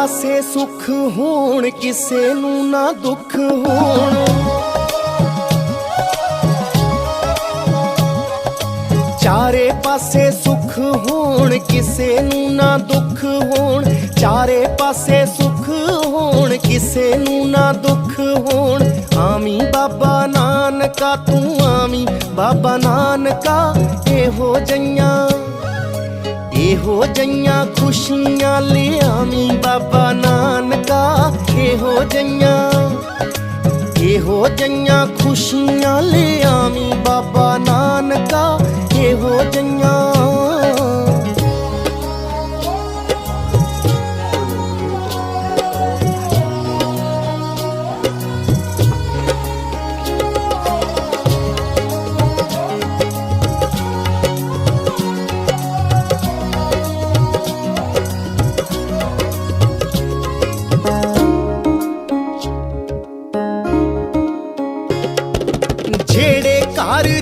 ਪਾਸੇ ਸੁੱਖ ਹੋਣ, ਕਿਸੇ ਨੂੰ ਨਾ ਦੁੱਖ ਹੋਣ। ਚਾਰੇ ਪਾਸੇ ਸੁੱਖ ਹੋਣ, ਕਿਸੇ ਨੂੰ ਨਾ ਦੁੱਖ ਹੋਣ। ਚਾਰੇ ਪਾਸੇ ਸੁੱਖ ਹੋਣ, ਕਿਸੇ ਨੂੰ ਨਾ ਦੁੱਖ ਹੋਣ। ਆਮੀ ਬਾਬਾ ਨਾਨਕਾ, ਤੂੰ ਆਮੀ ਬਾਬਾ ਨਾਨਕਾ, ਇਹੋ ਜਈਆਂ ਇਹੋ ਜਈਆਂ ਖੁਸ਼ੀਆਂ ਲਿਆਵੀਂ ਬਾਬਾ ਨਾਨਕਾ, ਇਹੋ ਜਈਆਂ ਇਹੋ ਜਈਆਂ ਖੁਸ਼ੀਆਂ ਲਿਆਵੀਂ ਬਾਬਾ ਨਾਨਕਾ, ਇਹੋ ਜਈਆਂ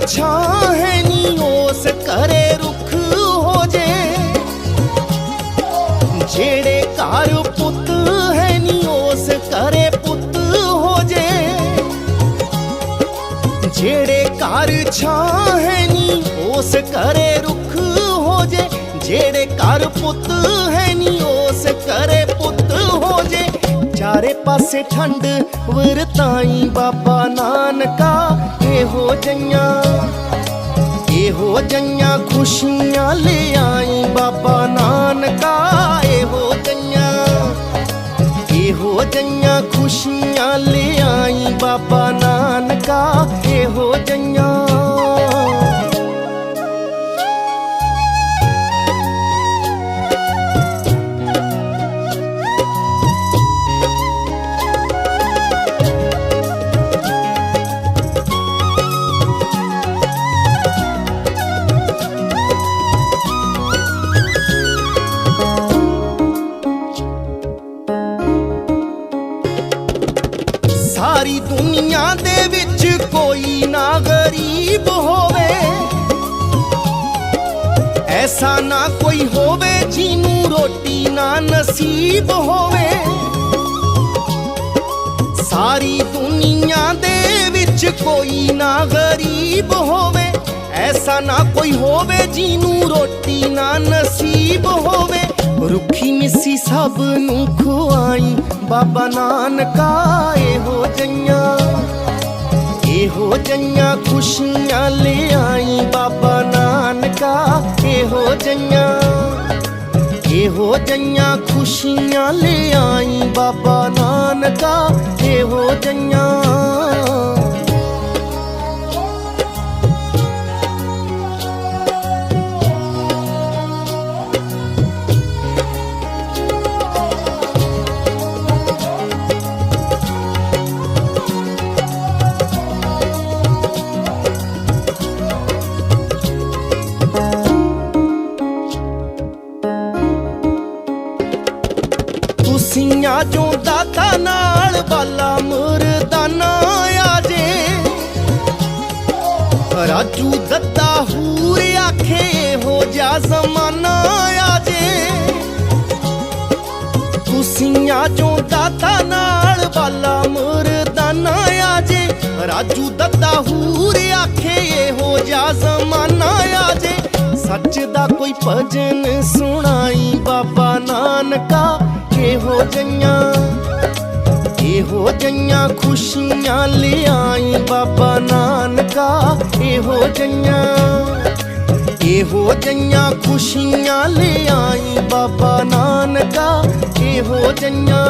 ਛਾਂ ਹੈ ਨੀ ਉਸ ਘਰੇ ਰੁੱਖ ਹੋ ਜੇ ਜਿਹੜੇ ਘਰ ਪੁੱਤ ਹੈ ਨੀ ਉਸ ਘਰੇ ਪੁੱਤ ਹੋ ਜੇ ਜਿਹੜੇ ਘਰ ਛਾਂ ਹੈ ਨੀ ਉਸ ਘਰੇ ਰੁੱਖ ਹੋ ਜੇ ਜਿਹੜੇ ਘਰ ਪੁੱਤ ਹੈ ਨੀ ਉਸ ਘਰੇ ਪੁੱਤ ਚਾਰੇ ਪਾਸੇ ਠੰਡ ਵਰਤਾਈ ਬਾਬਾ ਨਾਨਕਾ। ਇਹੋ ਜਈਆਂ ਇਹੋ ਜਈਆਂ ਖੁਸ਼ੀਆਂ ਲਿਆਈ ਬਾਬਾ ਨਾਨਕਾ। ਇਹੋ ਜਈਆਂ ਇਹੋ ਜਈਆਂ ਖੁਸ਼ੀਆਂ ਲਿਆਈ ਬਾਬਾ ਨਾਨਕਾ। ਇਹੋ ਜਈਆਂ ਸਾਰੀ ਦੁਨੀਆ ਦੇ ਵਿੱਚ ਕੋਈ ਨਾ ਗਰੀਬ ਹੋਵੇ। ਐਸਾ ਨਾ ਕੋਈ ਹੋਵੇ ਜਿਹਨੂੰ ਰੋਟੀ ਨਾ ਨਸੀਬ ਹੋਵੇ। ਸਾਰੀ ਦੁਨੀਆ ਦੇ ਵਿੱਚ ਕੋਈ ਨਾ ਗਰੀਬ ਹੋਵੇ। ਐਸਾ ਨਾ ਕੋਈ ਹੋਵੇ ਜਿਹਨੂੰ ਰੋਟੀ ਨਾ ਨਸੀਬ ਹੋਵੇ। ਰੁੱਖੀ ਮਿੱਸੀ ਸਭ ਨੂੰ ਖੁਆਈ, ਬਾਬਾ ਨਾਨਕਾ ਇਹੋ ਜਈਆਂ। ਇਹੋ ਜਈਆਂ ਖੁਸ਼ੀਆਂ ਲਿਆਈ, ਬਾਬਾ ਨਾਨਕਾ ਇਹੋ ਜਈਆਂ। ਇਹੋ ਜਈਆਂ ਖੁਸ਼ੀਆਂ ਲਿਆਈ, ਬਾਬਾ ਨਾਨਕਾ ਇਹੋ ਜਈਆਂ। ਤੁਸੀਂ ਦਾਤਾ ਨਾਲ ਬਾਲਾ ਮੁਰਦਾਨਾ ਆਜੇ ਰਾਜੂ ਦੱਦਾ ਹੂਰ ਆਖੇ ਹੋ ਜਾ ਜ਼ਮਾਨਾ ਆਜੇ ਤੁਸੀਂ ਆਜੋ ਦਾਤਾ ਨਾਲ ਬਾਲਾ ਮੁਰਦਾਨਾ ਆਜੇ ਰਾਜੂ ਦੱਦਾ ਹੂਰ ਆਖੇ ਹੋ ਜਾ ਜ਼ਮਾਨਾ ਆਜੇ ਸੱਚ ਦਾ ਕੋਈ ਭਜਨ ਸੁਣਾਈ ਬਾਬਾ ਨਾਨਕਾ ਇਹੋ ਜਈਆਂ ਇਹੋ ਜਈਆਂ ਖੁਸ਼ੀਆਂ ਲਿਆਈ ਬਾਬਾ ਨਾਨਕਾ। ਇਹੋ ਜਈਆਂ ਇਹੋ ਜਈਆਂ ਖੁਸ਼ੀਆਂ ਲਿਆਈ ਬਾਬਾ ਨਾਨਕਾ। ਇਹੋ ਜਈਆਂ